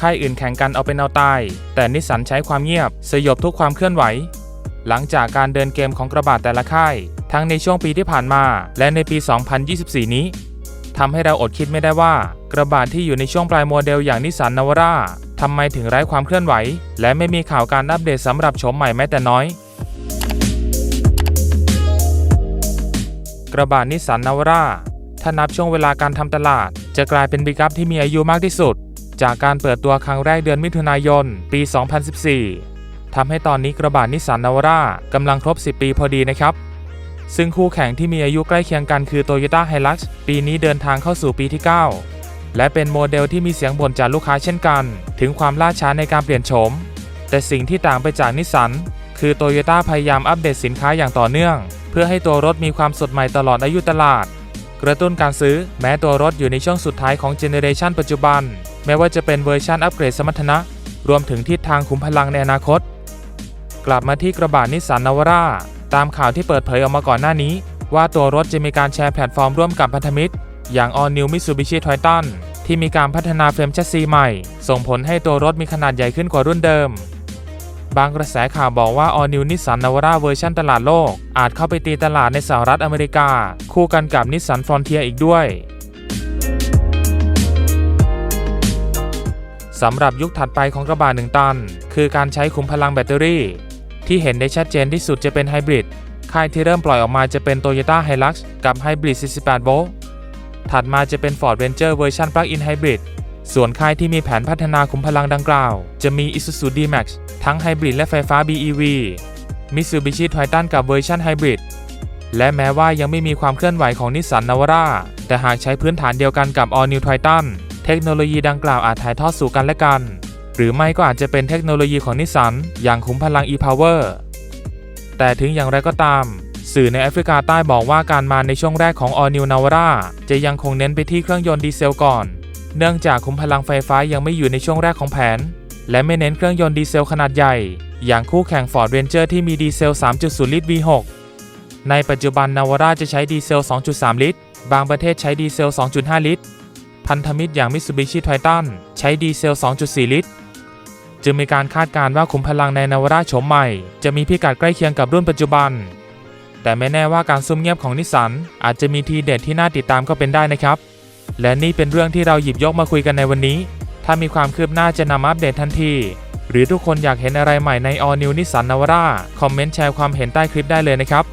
ค่ายอื่นแข่งกันเอาเป็นเอาตาย แต่นิสสันใช้ความเงียบ สยบทุกความเคลื่อนไหว หลังจากการเดินเกมของกระบะแต่ละค่าย ทั้งในช่วงปีที่ผ่านมา และในปี 2024 นี้ทำให้เราอดคิดไม่ได้ว่า กระบะที่อยู่ในช่วงปลายโมเดลอย่างนิสสันนาวาร่าทำไมถึงไร้ความเคลื่อนไหว และไม่มีข่าวการอัปเดตสำหรับโฉมใหม่แม้แต่น้อย กระบะนิสสันนาวาร่าถ้านับช่วงเวลาการทำตลาด จะกลายเป็นปิกัพที่มีอายุมากที่สุด จากการเปิดตัวครั้งแรกเดือนมิถุนายน ปี 2014 ทำให้ตอนนี้กระบะนิสสันนาวร่ากำลังครบ 10 ปีพอดีนะครับ ซึ่งคู่แข่งที่มีอายุใกล้เคียงกันคือ Toyota Hilux ปีนี้เดินทางเข้าสู่ปีที่ 9 และเป็นโมเดลที่มีเสียงบ่นจากลูกค้าเช่นกัน ถึงความล่าช้าในการเปลี่ยนโฉม แต่สิ่งที่ต่างไปจากนิสสันคือโตโยต้าพยายามอัปเดตสินค้าอย่างต่อเนื่อง เพื่อให้ตัวรถมีความสดใหม่ตลอดอายุตลาด กระตุ้นการซื้อแม้ตัวรถอยู่ในช่วงสุดท้ายของเจเนเรชันปัจจุบัน แม้ว่าจะเป็นเวอร์ชันอัปเกรดสมรรถนะ รวมถึงทิศทางขุมพลังในอนาคต กลับมาที่กระบะนิสสันนาวาร่าตามข่าวที่เปิดเผยออกมาก่อนหน้านี้ ว่าตัวรถจะมีการแชร์แพลตฟอร์มร่วมกับพันธมิตร อย่าง All New Mitsubishi Triton ที่มีการพัฒนาเฟรมแชสซีใหม่ ส่งผลให้ตัวรถมีขนาดใหญ่ขึ้นกว่ารุ่นเดิม บางกระแสข่าวบอกว่า All New Nissan Navara เวอร์ชันตลาดโลก อาจเข้าไปตีตลาดในสหรัฐอเมริกา คู่กันกับ Nissan Frontier อีกด้วย สำหรับยุคถัดไปของกระบะหนึ่งตัน คือการใช้ขุมพลังแบตเตอรี่ ที่เห็นได้ชัดเจนที่สุดจะเป็นไฮบริดค่ายที่เริ่มปล่อยออกมาจะเป็น Toyota Hilux กับไฮบริด 48 โวลต์ ถัดมาจะเป็น Ford Ranger เวอร์ชัน Plug-in Hybrid ส่วนค่ายที่มีแผนพัฒนาขุมพลังดังกล่าว จะมี Isuzu D-Max ทั้งไฮบริดและไฟฟ้า BEV Mitsubishi Triton กับเวอร์ชันไฮบริดและแม้ว่ายังไม่มีความเคลื่อนไหวของนิสสันนาวาร่าแต่หากใช้พื้นฐานเดียวกันกับ All New Triton เทคโนโลยีดังกล่าวอาจถ่ายทอดสู่กันและกัน หรือไม่ก็อาจจะเป็นเทคโนโลยีของนิสสันอย่างขุมพลัง e-power แต่ถึงอย่างไรก็ตาม สื่อในแอฟริกาใต้บอกว่าการมาในช่วงแรกของ All New Navara จะยังคงเน้นไปที่เครื่องยนต์ดีเซลก่อน เนื่องจากขุมพลังไฟฟ้ายังไม่อยู่ในช่วงแรกของแผน และไม่เน้นเครื่องยนต์ดีเซลขนาดใหญ่ อย่างคู่แข่ง Ford Ranger ที่มีดีเซล 3.0 ลิตร V6 ในปัจจุบัน Navara จะใช้ดีเซล 2.3 ลิตร บางประเทศใช้ดีเซล 2.5 ลิตร พันธมิตรอย่าง Mitsubishi Triton ใช้ดีเซล 2.4 ลิตร จึงมีการคาดการณ์ว่าขุมพลังในนาวราโฉมใหม่ จะมีพิกัดใกล้เคียงกับรุ่นปัจจุบัน แต่ไม่แน่ว่าการซุ่มเงียบของนิสสันอาจจะมีทีเด็ดที่น่าติดตามก็เป็นได้นะครับ และนี่เป็นเรื่องที่เราหยิบยกมาคุยกันในวันนี้ ถ้ามีความคืบหน้าจะนำอัปเดตทันที หรือทุกคนอยากเห็นอะไรใหม่ใน All New Nissan Navara คอมเมนต์แชร์ความเห็นใต้คลิปได้เลยนะครับ